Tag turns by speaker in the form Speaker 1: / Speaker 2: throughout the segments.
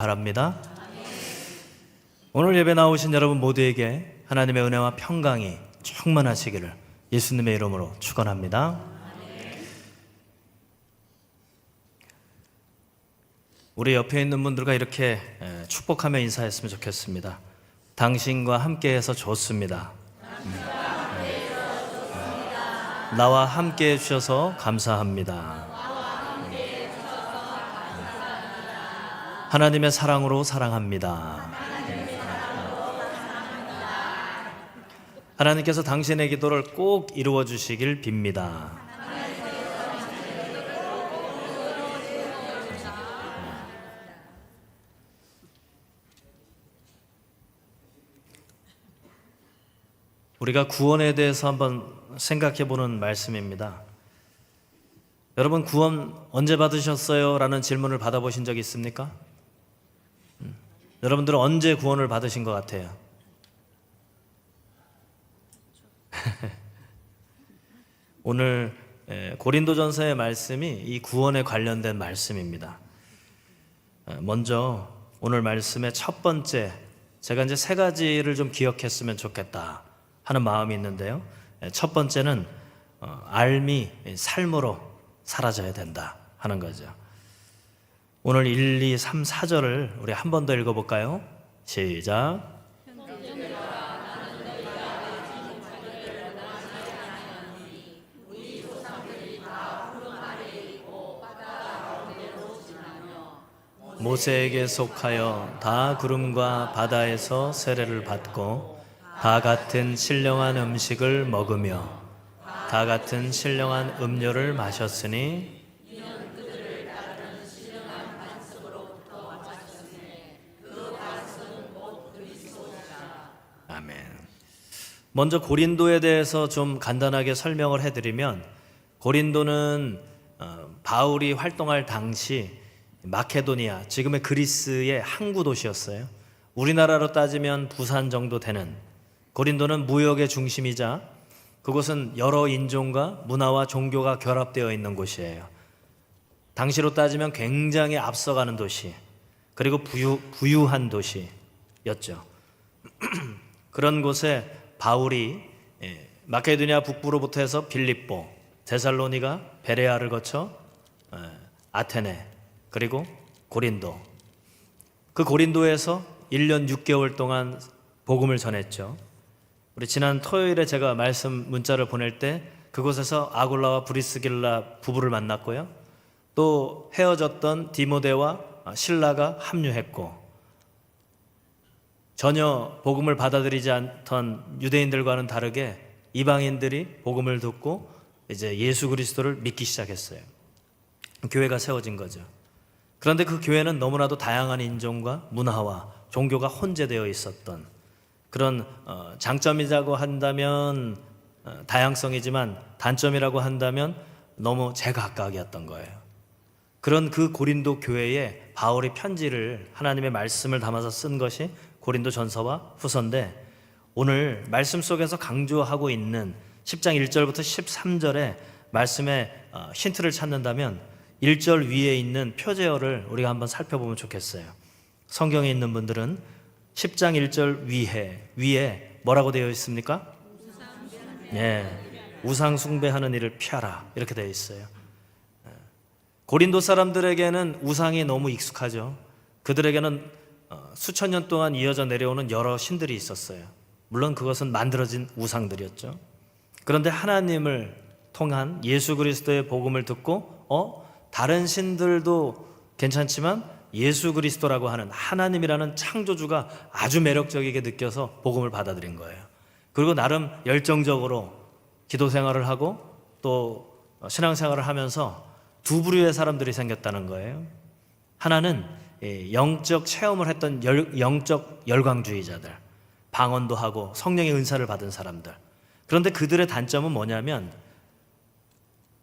Speaker 1: 바랍니다. 오늘 예배 나오신 여러분 모두에게 하나님의 은혜와 평강이 충만하시기를 예수님의 이름으로 축원합니다. 우리 옆에 있는 분들과 이렇게 에, 축복하며 인사했으면 좋겠습니다. 당신과 함께해서 좋습니다. 네. 나와 함께해 주셔서 감사합니다. 하나님의 사랑으로 사랑합니다. 하나님께서 당신의 기도를 꼭 이루어 주시길 빕니다. 우리가 구원에 대해서 한번 생각해 보는 말씀입니다. 여러분 구원 언제 받으셨어요? 라는 질문을 받아보신 적 있습니까? 음, 여러분들은 언제 구원을 받으신 것 같아요? 오늘 에, 고린도전서의 말씀이 이 구원에 관련된 말씀입니다. 에, 먼저 오늘 말씀의 첫 번째 제가 이제 세 가지를 좀 기억했으면 좋겠다 하는 마음이 있는데요. 에, 첫 번째는 어, 알미 삶으로 사라져야 된다 하는 거죠. 오늘 1, 2, 3, 4절을 우리 한 번 더 읽어볼까요? 시작. 모세에게 속하여 다 구름과 바다에서 세례를 받고 다 같은 신령한 음식을 먹으며 다 같은 신령한 음료를 마셨으니 먼저 고린도에 대해서 좀 간단하게 설명을 해드리면 고린도는 어, 바울이 활동할 당시 마케도니아 지금의 그리스의 항구 도시였어요. 우리나라로 따지면 부산 정도 되는 고린도는 무역의 중심이자 그곳은 여러 인종과 문화와 종교가 결합되어 있는 곳이에요. 당시로 따지면 굉장히 앞서가는 도시, 그리고 부유, 부유한 도시였죠. 그런 곳에 바울이 예, 마케도니아 북부로부터 해서 빌립보, 데살로니가, 베레아를 거쳐 예, 아테네, 그리고 고린도. 그 고린도에서 1년 6개월 동안 복음을 전했죠. 우리 지난 토요일에 제가 말씀 문자를 보낼 때 그곳에서 아굴라와 브리스길라 부부를 만났고요. 또 헤어졌던 디모데와 신라가 합류했고 전혀 복음을 받아들이지 않던 유대인들과는 다르게 이방인들이 복음을 듣고 이제 예수 그리스도를 믿기 시작했어요. 교회가 세워진 거죠. 그런데 그 교회는 너무나도 다양한 인종과 문화와 종교가 혼재되어 있었던 그런 어, 장점이라고 한다면 어, 다양성이지만 단점이라고 한다면 너무 제각각이었던 거예요. 그런 그 고린도 교회에 바울이 편지를 하나님의 말씀을 담아서 쓴 것이 고린도 전서와 후서인데 오늘 말씀 속에서 강조하고 있는 10장 1절부터 13절의 말씀의 어, 힌트를 찾는다면 1절 위에 있는 표제어를 우리가 한번 살펴보면 좋겠어요. 성경에 있는 분들은 10장 1절 위에 위에 뭐라고 되어 있습니까? 예. 우상 숭배하는 일을 피하라. 이렇게 되어 있어요. 예. 고린도 사람들에게는 우상이 너무 익숙하죠. 그들에게는 어, 수천 년 동안 이어져 내려오는 여러 신들이 있었어요. 물론 그것은 만들어진 우상들이었죠. 그런데 하나님을 통한 예수 그리스도의 복음을 듣고 어 다른 신들도 괜찮지만 예수 그리스도라고 하는 하나님이라는 창조주가 아주 매력적이게 느껴서 복음을 받아들인 거예요. 그리고 나름 열정적으로 기도 생활을 하고 또 신앙 생활을 하면서 두 부류의 사람들이 생겼다는 거예요. 하나는 예, 영적 체험을 했던 열, 영적 열광주의자들, 방언도 하고 성령의 은사를 받은 사람들. 그런데 그들의 단점은 뭐냐면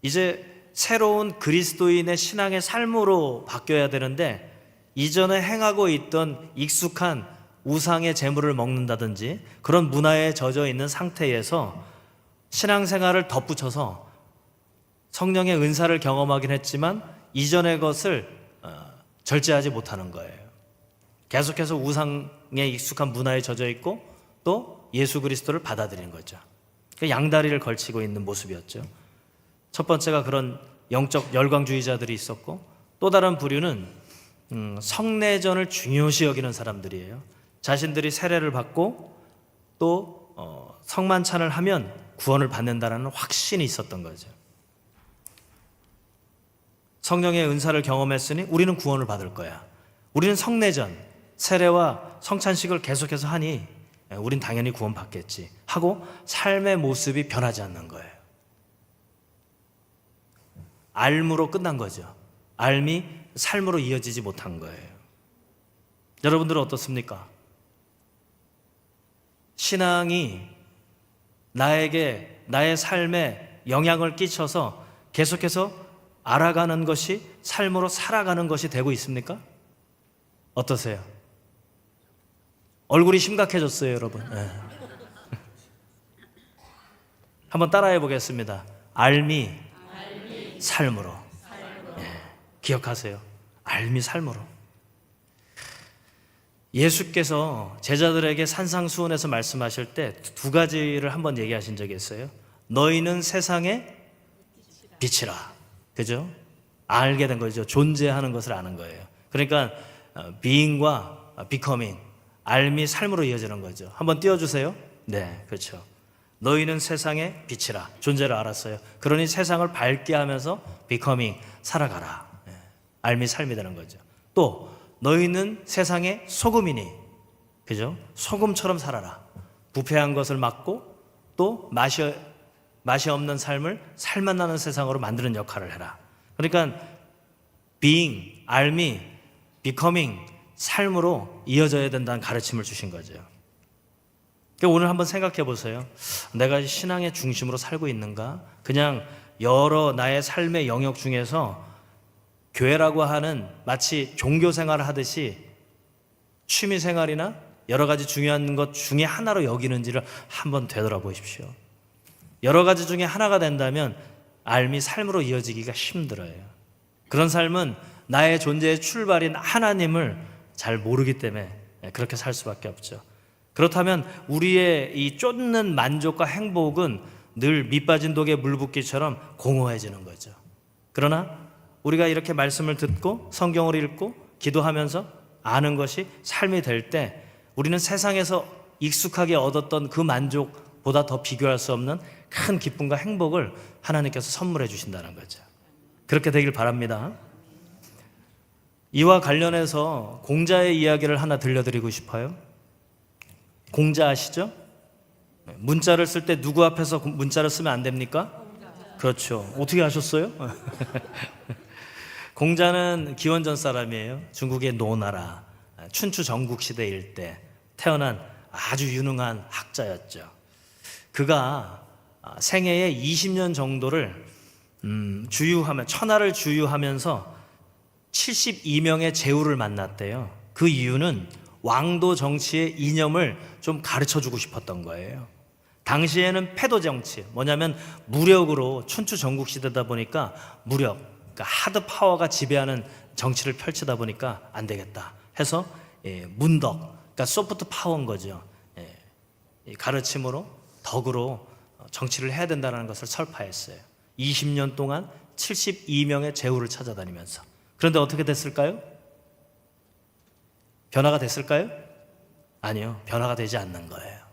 Speaker 1: 이제 새로운 그리스도인의 신앙의 삶으로 바뀌어야 되는데 이전에 행하고 있던 익숙한 우상의 재물을 먹는다든지 그런 문화에 젖어 있는 상태에서 신앙생활을 덧붙여서 성령의 은사를 경험하긴 했지만 이전의 것을 어, 절제하지 못하는 거예요. 계속해서 우상에 익숙한 문화에 젖어 있고 또 예수 그리스도를 받아들이는 거죠. 그 양다리를 걸치고 있는 모습이었죠. 첫 번째가 그런 영적 열광주의자들이 있었고 또 다른 부류는 음, 성내전을 중요시 여기는 사람들이에요. 자신들이 세례를 받고 또 어, 성만찬을 하면 구원을 받는다라는 확신이 있었던 거죠. 성령의 은사를 경험했으니 우리는 구원을 받을 거야. 우리는 성내전, 세례와 성찬식을 계속해서 하니 예, 우린 당연히 구원받겠지 하고 삶의 모습이 변하지 않는 거예요. 알무로 끝난 거죠. 알미 삶으로 이어지지 못한 거예요. 여러분들은 어떻습니까? 신앙이 나에게 나의 삶에 영향을 끼쳐서 계속해서 알아가는 것이 삶으로 살아가는 것이 되고 있습니까? 어떠세요? 얼굴이 심각해졌어요, 여러분. 예. 한번 따라해 보겠습니다. 알미, 삶으로. 예. 기억하세요. 알미 삶으로. 예수께서 제자들에게 산상수훈에서 말씀하실 때 두 가지를 한번 얘기하신 적이 있어요. 너희는 세상의 빛이라. 그죠? 알게 된 거죠. 존재하는 것을 아는 거예요. 그러니까 어, being과 becoming, 알미 삶으로 이어지는 거죠. 한번 띄워주세요. 네, 그렇죠. 너희는 세상의 빛이라 존재를 알았어요. 그러니 세상을 밝게 하면서 becoming 살아가라. 네, 알미 삶이 되는 거죠. 또 너희는 세상의 소금이니, 그죠? 소금처럼 살아라. 부패한 것을 막고 또 맛이 맛이 없는 삶을 살맛 나는 세상으로 만드는 역할을 해라. 그러니까 being, 알미, becoming 삶으로 이어져야 된다는 가르침을 주신 거죠. 그러니까 오늘 한번 생각해 보세요. 내가 신앙의 중심으로 살고 있는가? 그냥 여러 나의 삶의 영역 중에서 교회라고 하는 마치 종교 생활을 하듯이 취미 생활이나 여러 가지 중요한 것 중에 하나로 여기는지를 한번 되돌아보십시오. 여러 가지 중에 하나가 된다면 삶이 삶으로 이어지기가 힘들어요. 그런 삶은 나의 존재의 출발인 하나님을 잘 모르기 때문에 그렇게 살 수밖에 없죠. 그렇다면 우리의 이 쫓는 만족과 행복은 늘 밑빠진 독에 물 붓기처럼 공허해지는 거죠. 그러나 우리가 이렇게 말씀을 듣고 성경을 읽고 기도하면서 아는 것이 삶이 될 때 우리는 세상에서 익숙하게 얻었던 그 만족보다 더 비교할 수 없는 큰 기쁨과 행복을 하나님께서 선물해 주신다는 거죠. 그렇게 되길 바랍니다. 이와 관련해서 공자의 이야기를 하나 들려드리고 싶어요. 공자 아시죠? 문자를 쓸 때 누구 앞에서 문자를 쓰면 안 됩니까? 그렇죠. 어떻게 하셨어요? 공자는 기원전 사람이에요. 중국의 노나라 춘추 전국 시대 일때 태어난 아주 유능한 학자였죠. 그가 생애에 20년 정도를 음, 주유하면 천하를 주유하면서 72명의 제후를 만났대요. 그 이유는 왕도 정치의 이념을 좀 가르쳐 주고 싶었던 거예요. 당시에는 패도 정치, 뭐냐면 무력으로 춘추 전국 시대다 보니까 무력, 그러니까 하드 파워가 지배하는 정치를 펼치다 보니까 안 되겠다 해서 예, 문덕, 그러니까 소프트 파워인 거죠. 예, 가르침으로 덕으로 정치를 해야 된다는 것을 설파했어요. 20년 동안 72명의 제후를 찾아다니면서. 그런데 어떻게 됐을까요? 변화가 됐을까요? 아니요. 변화가 되지 않는 거예요.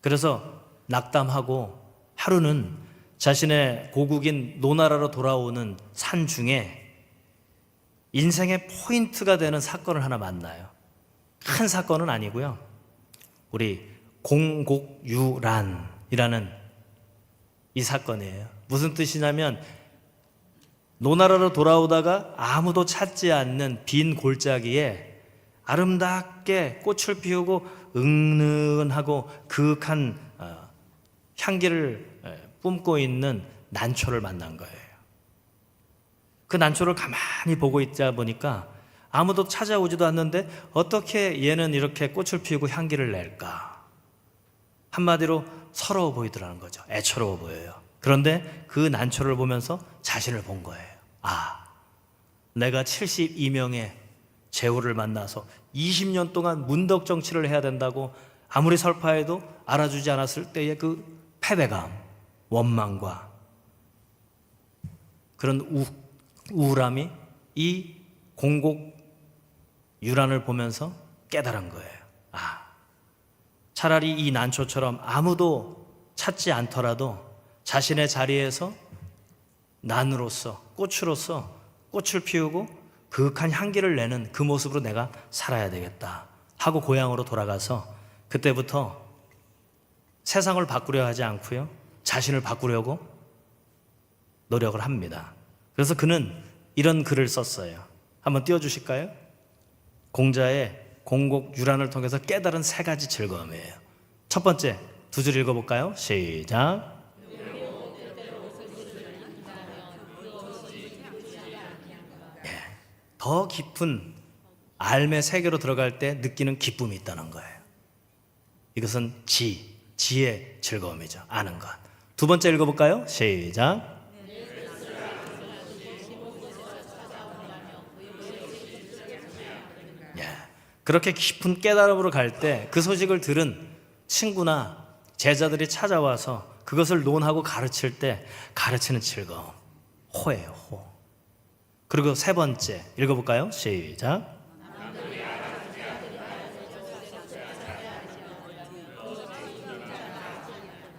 Speaker 1: 그래서 낙담하고 하루는 자신의 고국인 노나라로 돌아오는 산 중에 인생의 포인트가 되는 사건을 하나 만나요. 큰 사건은 아니고요. 우리 공곡유란이라는 이 사건이에요. 무슨 뜻이냐면 노나라로 돌아오다가 아무도 찾지 않는 빈 골짜기에 아름답게 꽃을 피우고 은은하고 그윽한 어, 향기를 뿜고 있는 난초를 만난 거예요. 그 난초를 가만히 보고 있다 보니까 아무도 찾아오지도 않는데 어떻게 얘는 이렇게 꽃을 피우고 향기를 낼까? 한마디로 서러워 보이더라는 거죠. 애처로워 보여요. 그런데 그 난초를 보면서 자신을 본 거예요. 아, 내가 72명의 제후를 만나서 20년 동안 문덕 정치를 해야 된다고 아무리 설파해도 알아주지 않았을 때의 그 패배감, 원망과 그런 우, 우울함이 이 공곡 유란을 보면서 깨달은 거예요. 아, 차라리 이 난초처럼 아무도 찾지 않더라도 자신의 자리에서 난으로서 꽃으로서 꽃을 피우고 그윽한 향기를 내는 그 모습으로 내가 살아야 되겠다 하고 고향으로 돌아가서 그때부터 세상을 바꾸려 하지 않고요 자신을 바꾸려고 노력을 합니다. 그래서 그는 이런 글을 썼어요. 한번 띄워 주실까요? 공자의 공곡 유란을 통해서 깨달은 세 가지 즐거움이에요. 첫 번째 두 줄 읽어볼까요? 시작. 예, 더 깊은 알의 세계로 들어갈 때 느끼는 기쁨이 있다는 거예요. 이것은 지, 지의 즐거움이죠. 아는 것. 두 번째 읽어볼까요? 시작. 예. 그렇게 깊은 깨달음으로 갈 때 그 소식을 들은 친구나 제자들이 찾아와서 그것을 논하고 가르칠 때 가르치는 즐거움. 호예요, 호. 그리고 세 번째 읽어볼까요? 시작.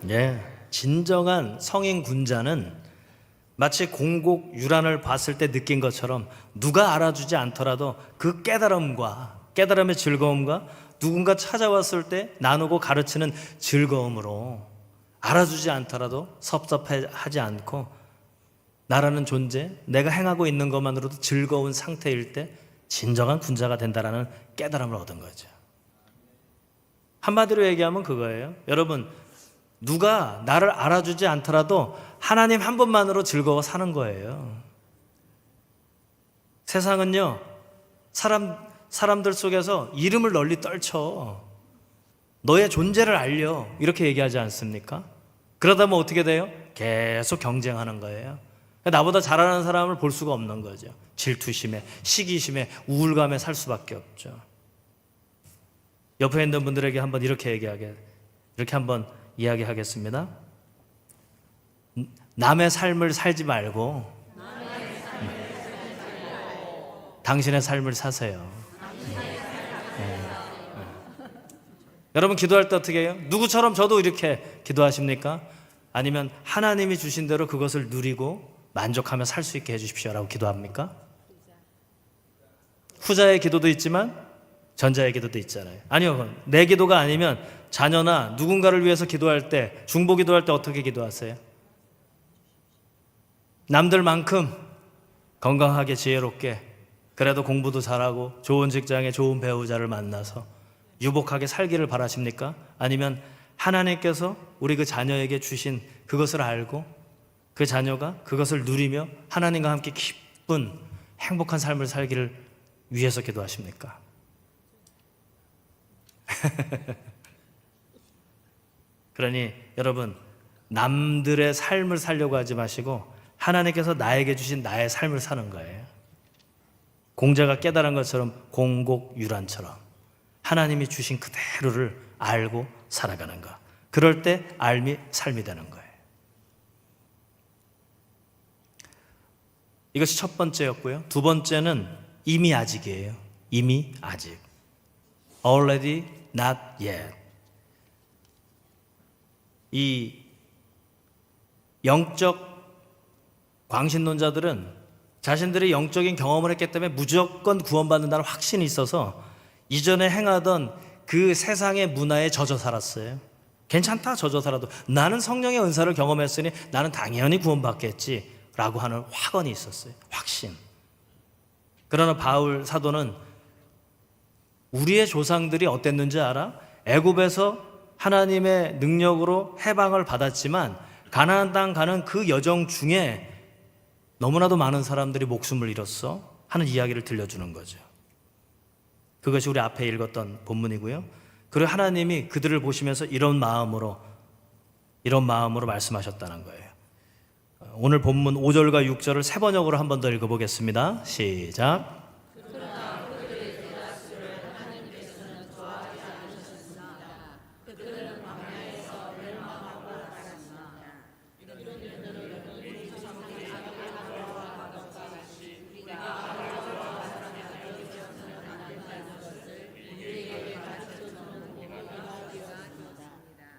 Speaker 1: 예, 진정한 성인 군자는 마치 공곡 유란을 봤을 때 느낀 것처럼 누가 알아주지 않더라도 그 깨달음과 깨달음의 즐거움과 누군가 찾아왔을 때 나누고 가르치는 즐거움으로 알아주지 않더라도 섭섭하지 않고 나라는 존재, 내가 행하고 있는 것만으로도 즐거운 상태일 때 진정한 군자가 된다라는 깨달음을 얻은 거죠. 한마디로 얘기하면 그거예요. 여러분, 누가 나를 알아주지 않더라도 하나님 한 분만으로 즐거워 사는 거예요. 세상은요, 사람, 사람들 속에서 이름을 널리 떨쳐. 너의 존재를 알려. 이렇게 얘기하지 않습니까? 그러다 보면 어떻게 돼요? 계속 경쟁하는 거예요. 나보다 잘하는 사람을 볼 수가 없는 거죠. 질투심에, 시기심에, 우울감에 살 수밖에 없죠. 옆에 있는 분들에게 한번 이렇게 얘기하게, 이렇게 한번 이야기하겠습니다. 남의 삶을 살지 말고 당신의 삶을 사세요. 여러분 기도할 때 어떻게 해요? 누구처럼 저도 이렇게 기도하십니까? 아니면 하나님이 주신 대로 그것을 누리고 만족하며 살 수 있게 해주십시오라고 기도합니까? 후자의 기도도 있지만 전자의 기도도 있잖아요. 아니요, 내 기도가 아니면 자녀나 누군가를 위해서 기도할 때, 중보 기도할 때 어떻게 기도하세요? 남들만큼 건강하게 지혜롭게 그래도 공부도 잘하고 좋은 직장에 좋은 배우자를 만나서 유복하게 살기를 바라십니까? 아니면 하나님께서 우리 그 자녀에게 주신 그것을 알고 그 자녀가 그것을 누리며 하나님과 함께 기쁜 행복한 삶을 살기를 위해서 기도하십니까? 그러니 여러분 남들의 삶을 살려고 하지 마시고 하나님께서 나에게 주신 나의 삶을 사는 거예요. 공자가 깨달은 것처럼 공곡유란처럼 하나님이 주신 그대로를 알고 살아가는 것. 그럴 때 알미 삶이 되는 거예요. 이것이 첫 번째였고요. 두 번째는 이미 아직이에요. 이미 아직. Already not yet. 이 영적 광신론자들은 자신들의 영적인 경험을 했기 때문에 무조건 구원받는다는 확신이 있어서 이전에 행하던 그 세상의 문화에 젖어 살았어요. 괜찮다, 젖어 살아도. 나는 성령의 은사를 경험했으니 나는 당연히 구원받겠지. 라고 하는 확언이 있었어요. 확신. 그러나 바울 사도는 우리의 조상들이 어땠는지 알아? 애굽에서 하나님의 능력으로 해방을 받았지만 가나안 땅 가는 그 여정 중에 너무나도 많은 사람들이 목숨을 잃었어 하는 이야기를 들려주는 거죠. 그것이 우리 앞에 읽었던 본문이고요. 그리고 하나님이 그들을 보시면서 이런 마음으로 이런 마음으로 말씀하셨다는 거예요. 오늘 본문 5절과 6절을 세 번역으로 한 번 더 읽어보겠습니다. 시작.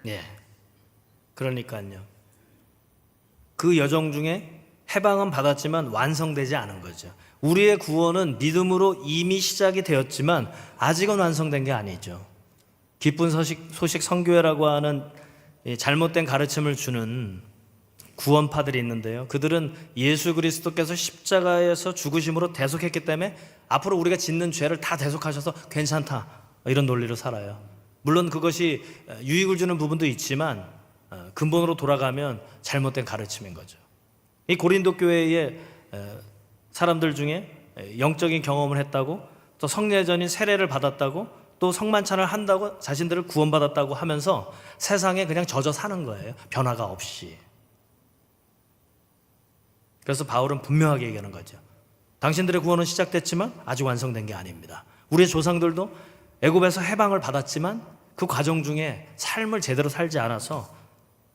Speaker 1: 예. 그러니까요. 그 여정 중에 해방은 받았지만 완성되지 않은 거죠. 우리의 구원은 믿음으로 이미 시작이 되었지만 아직은 완성된 게 아니죠. 기쁜 소식, 소식 성교회라고 하는 이 잘못된 가르침을 주는 구원파들이 있는데요. 그들은 예수 그리스도께서 십자가에서 죽으심으로 대속했기 때문에 앞으로 우리가 짓는 죄를 다 대속하셔서 괜찮다. 이런 논리로 살아요. 물론 그것이 유익을 주는 부분도 있지만 어, 근본으로 돌아가면 잘못된 가르침인 거죠. 이 고린도 교회의 에, 사람들 중에 에, 영적인 경험을 했다고 또 성례전인 세례를 받았다고 또 성만찬을 한다고 자신들을 구원받았다고 하면서 세상에 그냥 젖어 사는 거예요. 변화가 없이. 그래서 바울은 분명하게 얘기하는 거죠. 당신들의 구원은 시작됐지만 아직 완성된 게 아닙니다. 우리의 조상들도 애굽에서 해방을 받았지만 그 과정 중에 삶을 제대로 살지 않아서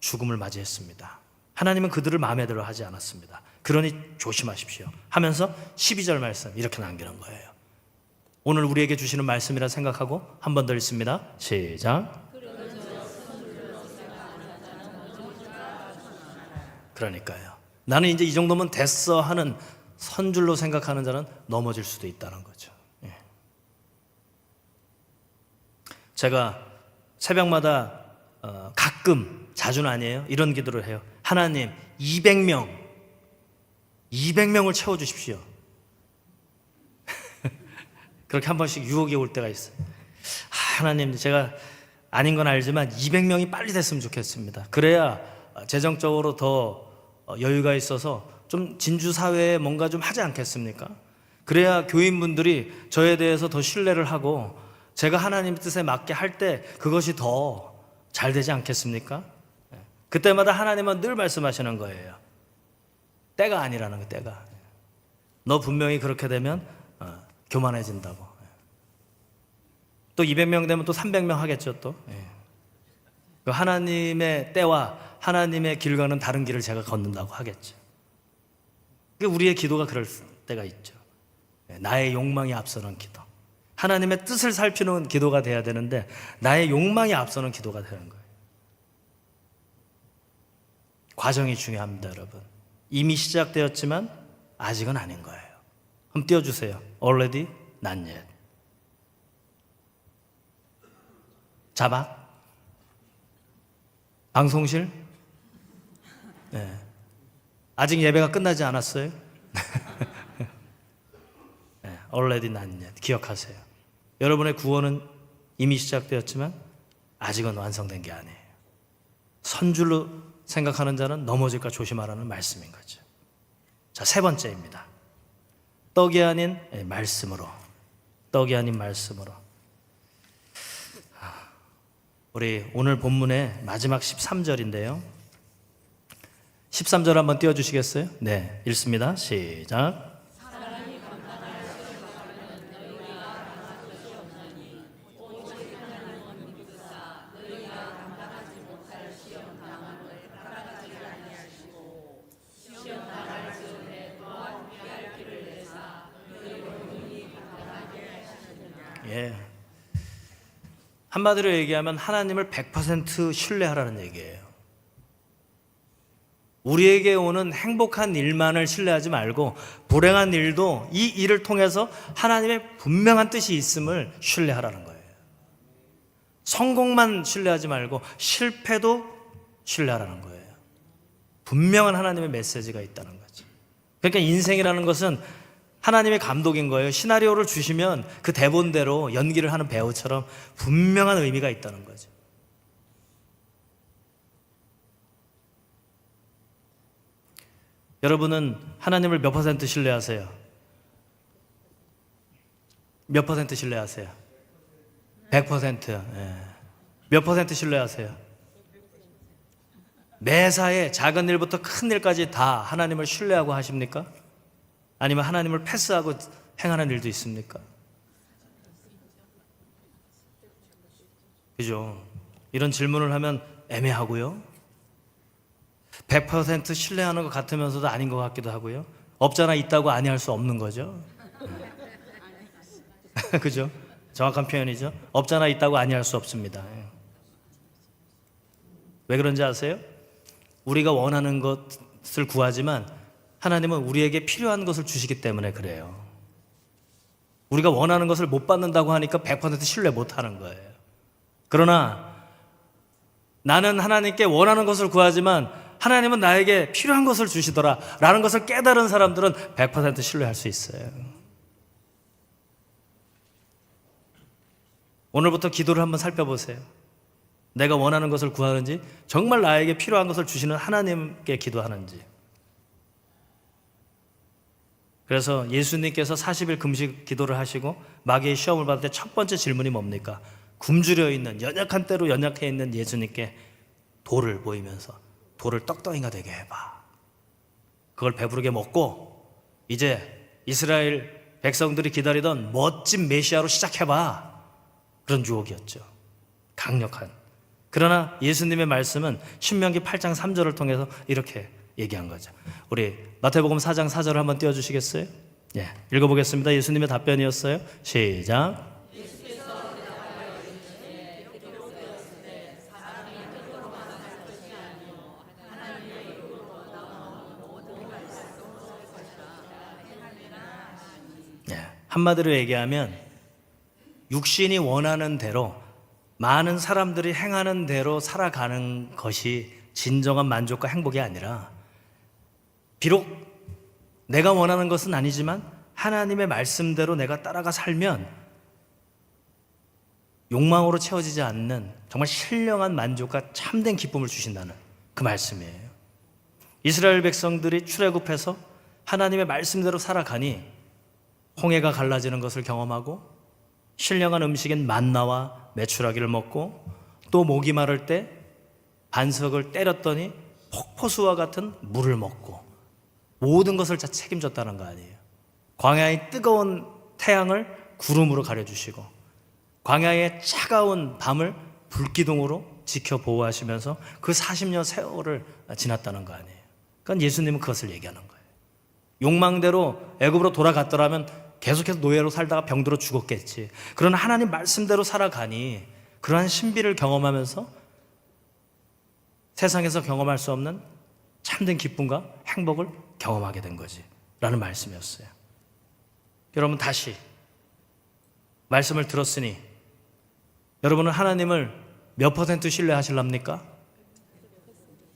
Speaker 1: 죽음을 맞이했습니다. 하나님은 그들을 마음에 들어 하지 않았습니다. 그러니 조심하십시오. 하면서 12절 말씀 이렇게 남기는 거예요. 오늘 우리에게 주시는 말씀이라 생각하고 한 번 더 읽습니다. 시작. 그러니까요. 나는 이제 이 정도면 됐어 하는 선줄로 생각하는 자는 넘어질 수도 있다는 거죠. 예. 제가 새벽마다 어, 가끔 자주는 아니에요. 이런 기도를 해요. 하나님 200명 200명을 채워 주십시오. 그렇게 한 번씩 유혹이 올 때가 있어요. 아, 하나님 제가 아닌 건 알지만 200명이 빨리 됐으면 좋겠습니다. 그래야 재정적으로 더 어, 여유가 있어서 좀 진주 사회에 뭔가 좀 하지 않겠습니까? 그래야 교인분들이 저에 대해서 더 신뢰를 하고 제가 하나님 뜻에 맞게 할 때 그것이 더 잘 되지 않겠습니까? 예. 그때마다 하나님은 늘 말씀하시는 거예요. 때가 아니라는 거 때가. 너 분명히 그렇게 되면 어, 교만해진다고. 예. 또 200명 되면 또 300명 하겠죠 또. 예. 그 하나님의 때와 하나님의 길과는 다른 길을 제가 걷는다고 하겠죠. 그 우리의 기도가 그럴 때가 있죠. 예, 나의 욕망이 앞서는 기도. 하나님의 뜻을 살피는 기도가 돼야 되는데 나의 욕망이 앞서는 기도가 되는 거예요. 과정이 중요합니다, 여러분. 이미 시작되었지만 아직은 아닌 거예요. 한번 띄워주세요. Already, not yet. 자막? 방송실? 네. 아직 예배가 끝나지 않았어요? 네, already not yet. 기억하세요. 여러분의 구원은 이미 시작되었지만 아직은 완성된 게 아니에요. 선줄로 생각하는 자는 넘어질까 조심하라는 말씀인 거죠. 자, 세 번째입니다. 떡이 아닌 예, 말씀으로. 떡이 아닌 말씀으로. 우리 오늘 본문의 마지막 13절인데요. 13절 한번 띄워 주시겠어요? 네, 읽습니다. 시작. 예. 한마디로 얘기하면 하나님을 100% 신뢰하라는 얘기예요. 우리에게 오는 행복한 일만을 신뢰하지 말고 불행한 일도 이 일을 통해서 하나님의 분명한 뜻이 있음을 신뢰하라는 거예요. 성공만 신뢰하지 말고 실패도 신뢰하라는 거예요. 분명한 하나님의 메시지가 있다는 거죠. 그러니까 인생이라는 것은 하나님의 감독인 거예요. 시나리오를 주시면 그 대본대로 연기를 하는 배우처럼 분명한 의미가 있다는 거죠. 여러분은 하나님을 몇 퍼센트 신뢰하세요? 몇 퍼센트 신뢰하세요? 100%. 예. 몇 퍼센트 신뢰하세요? 매사에 작은 일부터 큰 일까지 다 하나님을 신뢰하고 하십니까? 아니면 하나님을 패스하고 행하는 일도 있습니까? 그죠? 이런 질문을 하면 애매하고요. 100% 신뢰하는 것 같으면서도 아닌 것 같기도 하고요. 없잖아 있다고 아니할 수 없는 거죠. 그죠? 정확한 표현이죠. 없잖아 있다고 아니할 수 없습니다. 왜 그런지 아세요? 우리가 원하는 것을 구하지만 하나님은 우리에게 필요한 것을 주시기 때문에 그래요. 우리가 원하는 것을 못 받는다고 하니까 100% 신뢰 못 하는 거예요. 그러나 나는 하나님께 원하는 것을 구하지만 하나님은 나에게 필요한 것을 주시더라 라는 것을 깨달은 사람들은 100% 신뢰할 수 있어요. 오늘부터 기도를 한번 살펴보세요. 내가 원하는 것을 구하는지 정말 나에게 필요한 것을 주시는 하나님께 기도하는지 그래서 예수님께서 40일 금식 기도를 하시고 마귀의 시험을 받을 때 첫 번째 질문이 뭡니까? 굶주려 있는 연약한 때로 연약해 있는 예수님께 돌을 보이면서 돌을 떡덩이가 되게 해봐. 그걸 배부르게 먹고 이제 이스라엘 백성들이 기다리던 멋진 메시아로 시작해봐. 그런 유혹이었죠. 강력한. 그러나 예수님의 말씀은 신명기 8장 3절을 통해서 이렇게 얘기한 거죠. 우리 마태복음 4장 4절을 한번 띄워 주시겠어요? 예. 읽어 보겠습니다. 예수님의 답변이었어요. 시작. 예. 한마디로 얘기하면 육신이 원하는 대로 많은 사람들이 행하는 대로 살아가는 것이 진정한 만족과 행복이 아니라 비록 내가 원하는 것은 아니지만 하나님의 말씀대로 내가 따라가 살면 욕망으로 채워지지 않는 정말 신령한 만족과 참된 기쁨을 주신다는 그 말씀이에요. 이스라엘 백성들이 출애굽해서 하나님의 말씀대로 살아가니 홍해가 갈라지는 것을 경험하고 신령한 음식인 만나와 메추라기를 먹고 또 목이 마를 때 반석을 때렸더니 폭포수와 같은 물을 먹고 모든 것을 다 책임졌다는 거 아니에요. 광야의 뜨거운 태양을 구름으로 가려주시고 광야의 차가운 밤을 불기둥으로 지켜 보호하시면서 그 40년 세월을 지났다는 거 아니에요. 그러니까 예수님은 그것을 얘기하는 거예요. 욕망대로 애굽으로 돌아갔더라면 계속해서 노예로 살다가 병들어 죽었겠지. 그러나 하나님 말씀대로 살아가니 그러한 신비를 경험하면서 세상에서 경험할 수 없는 참된 기쁨과 행복을 경험하게 된 거지. 라는 말씀이었어요. 여러분 다시 말씀을 들었으니 여러분은 하나님을 몇 퍼센트 신뢰하실랍니까?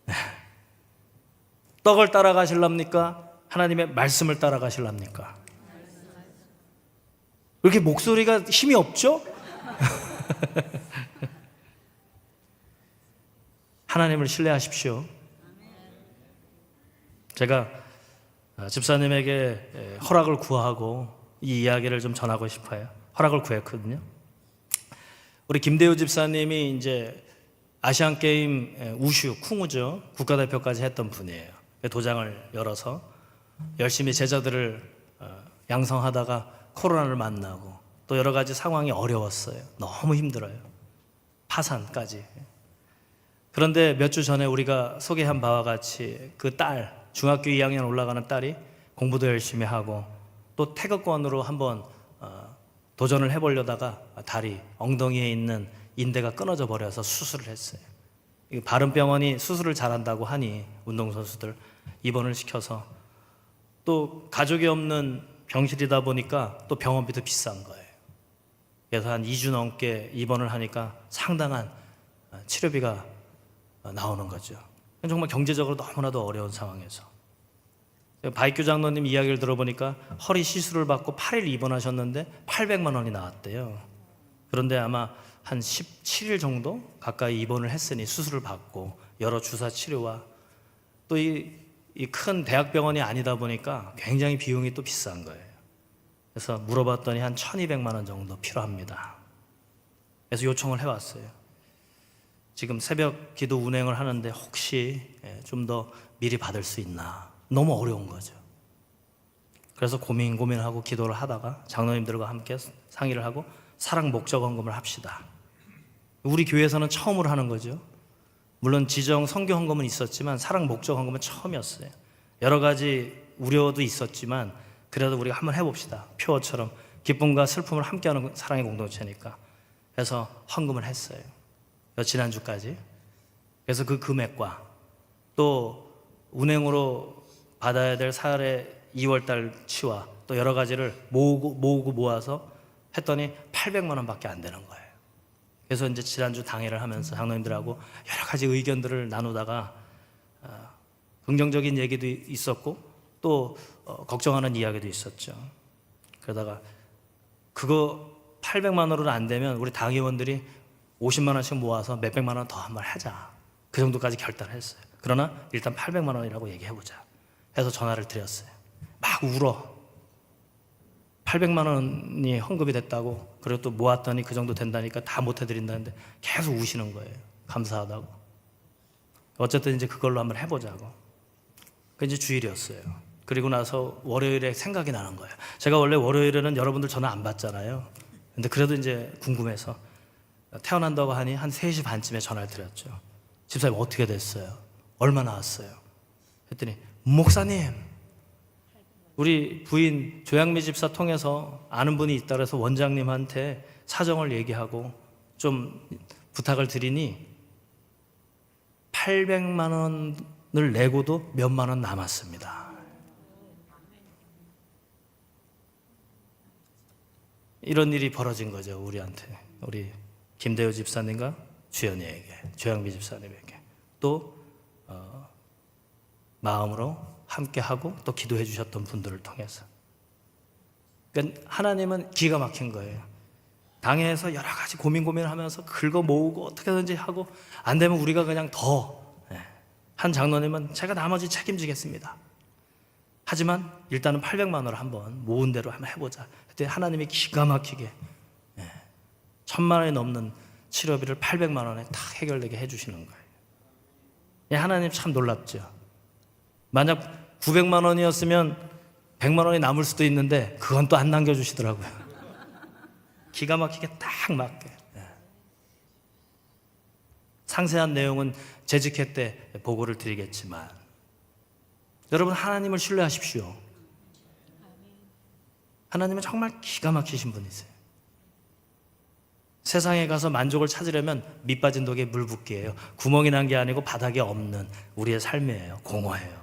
Speaker 1: 떡을 따라가실랍니까? 하나님의 말씀을 따라가실랍니까? 왜 이렇게 목소리가 힘이 없죠? 하나님을 신뢰하십시오. 제가 집사님에게 허락을 구하고 이 이야기를 좀 전하고 싶어요. 허락을 구했거든요. 우리 김대우 집사님이 이제 아시안 게임 우슈 쿵우죠 국가대표까지 했던 분이에요. 도장을 열어서 열심히 제자들을 어, 양성하다가 코로나를 만나고 또 여러 가지 상황이 어려웠어요. 너무 힘들어요. 파산까지. 그런데 몇 주 전에 우리가 소개한 바와 같이 그 딸, 중학교 2학년 올라가는 딸이 공부도 열심히 하고 또 태극권으로 한번 어, 도전을 해보려다가 다리, 엉덩이에 있는 인대가 끊어져 버려서 수술을 했어요. 바른병원이 수술을 잘한다고 하니 운동선수들 입원을 시켜서 또 가족이 없는 병실이다 보니까 또 병원비도 비싼 거예요. 그래서 한 2주 넘게 입원을 하니까 상당한 치료비가 나오는 거죠. 정말 경제적으로 너무나도 어려운 상황에서. 바이큐 장로님 이야기를 들어보니까 허리 시술을 받고 8일 입원하셨는데 800만 원이 나왔대요. 그런데 아마 한 17일 정도 가까이 입원을 했으니 수술을 받고 여러 주사 치료와 또이이큰 대학병원이 아니다 보니까 굉장히 비용이 또 비싼 거예요. 그래서 물어봤더니 한 1200만 원 정도 필요합니다. 그래서 요청을 해왔어요. 지금 새벽 기도 운행을 하는데 혹시 예, 좀더 미리 받을 수 있나. 너무 어려운 거죠. 그래서 고민 고민하고 기도를 하다가 장로님들과 함께 상의를 하고 사랑 목적 헌금을 합시다. 우리 교회에서는 처음으로 하는 거죠. 물론 지정 성교 헌금은 있었지만 사랑 목적 헌금은 처음이었어요. 여러 가지 우려도 있었지만 그래도 우리가 한번 해봅시다. 표어처럼 기쁨과 슬픔을 함께하는 사랑의 공동체니까. 그래서 헌금을 했어요. 지난주까지. 그래서 그 금액과 또 운행으로 받아야 될 사례 2월 달 치와 또 여러 가지를 모으고 모으고 모아서 했더니 800만 원밖에 안 되는 거예요. 그래서 이제 지난주 당회를 하면서 장로님들하고 여러 가지 의견들을 나누다가 어, 긍정적인 얘기도 있었고 또 어, 걱정하는 이야기도 있었죠. 그러다가 그거 800만 원으로 안 되면 우리 당의원들이 50만 원씩 모아서 몇백만 원 더 한번 하자. 그 정도까지 결단했어요. 그러나 일단 800만 원이라고 얘기해 보자. 해서 전화를 드렸어요. 막 울어. 800만 원이 헌금이 됐다고 그리고 또 모았더니 그 정도 된다니까 다 못 해 드린다는데 계속 우시는 거예요. 감사하다고. 어쨌든 이제 그걸로 한번 해 보자고. 그 이제 주일이었어요. 그리고 나서 월요일에 생각이 나는 거예요. 제가 원래 월요일에는 여러분들 전화 안 받잖아요. 근데 그래도 이제 궁금해서 태어난다고 하니 한 3시 반쯤에 전화를 드렸죠. 집사님 어떻게 됐어요? 얼마 나왔어요? 했더니 목사님 우리 부인 조양미 집사 통해서 아는 분이 있다 그래서 원장님한테 사정을 얘기하고 좀 부탁을 드리니 800만 원을 내고도 몇만 원 남았습니다. 이런 일이 벌어진 거죠, 우리한테. 우리 김대호 집사님과 주연이에게, 조양미 집사님에게. 또 어, 마음으로 함께하고 또 기도해 주셨던 분들을 통해서. 그러니까 하나님은 기가 막힌 거예요. 당에서 여러 가지 고민 고민하면서 긁어 모으고 어떻게든지 하고 안 되면 우리가 그냥 더. 예. 한 장로님은 제가 나머지 책임지겠습니다. 하지만 일단은 800만 원을 한번 모은 대로 한번 해보자. 그때 하나님이 기가 막히게 예. 천만 원이 넘는 치료비를 800만 원에 다 해결되게 해주시는 거예요. 예, 하나님 참 놀랍죠. 만약 900만 원이었으면 100만 원이 남을 수도 있는데 그건 또 안 남겨주시더라고요. 기가 막히게 딱 맞게. 예. 상세한 내용은 재직회 때 보고를 드리겠지만 여러분 하나님을 신뢰하십시오. 하나님은 정말 기가 막히신 분이세요. 세상에 가서 만족을 찾으려면 밑빠진 독에 물 붓기예요. 구멍이 난 게 아니고 바닥에 없는 우리의 삶이에요. 공허해요.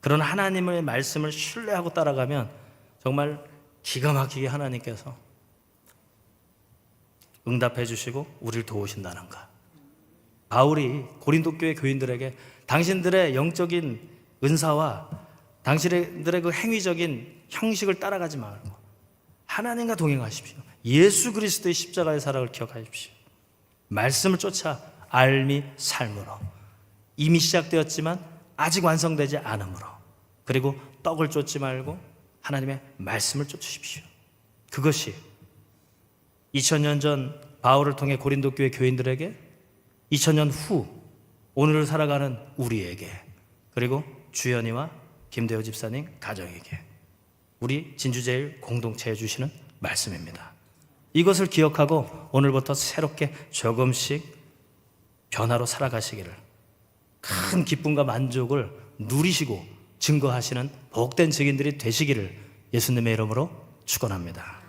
Speaker 1: 그런 하나님의 말씀을 신뢰하고 따라가면 정말 기가 막히게 하나님께서 응답해 주시고 우리를 도우신다는 것. 바울이 고린도 교회 교인들에게 당신들의 영적인 은사와 당신들의 그 행위적인 형식을 따라가지 말고 하나님과 동행하십시오. 예수 그리스도의 십자가의 사랑을 기억하십시오. 말씀을 쫓아 알미 삶으로 이미 시작되었지만 아직 완성되지 않으므로 그리고 떡을 쫓지 말고 하나님의 말씀을 쫓으십시오. 그것이 2000년 전 바울을 통해 고린도 교회 교인들에게 2000년 후 오늘을 살아가는 우리에게 그리고 주연이와 김대호 집사님 가정에게 우리 진주제일 공동체에 주시는 말씀입니다. 이것을 기억하고 오늘부터 새롭게 조금씩 변화로 살아가시기를 큰 기쁨과 만족을 누리시고 증거하시는 복된 증인들이 되시기를 예수님의 이름으로 축원합니다.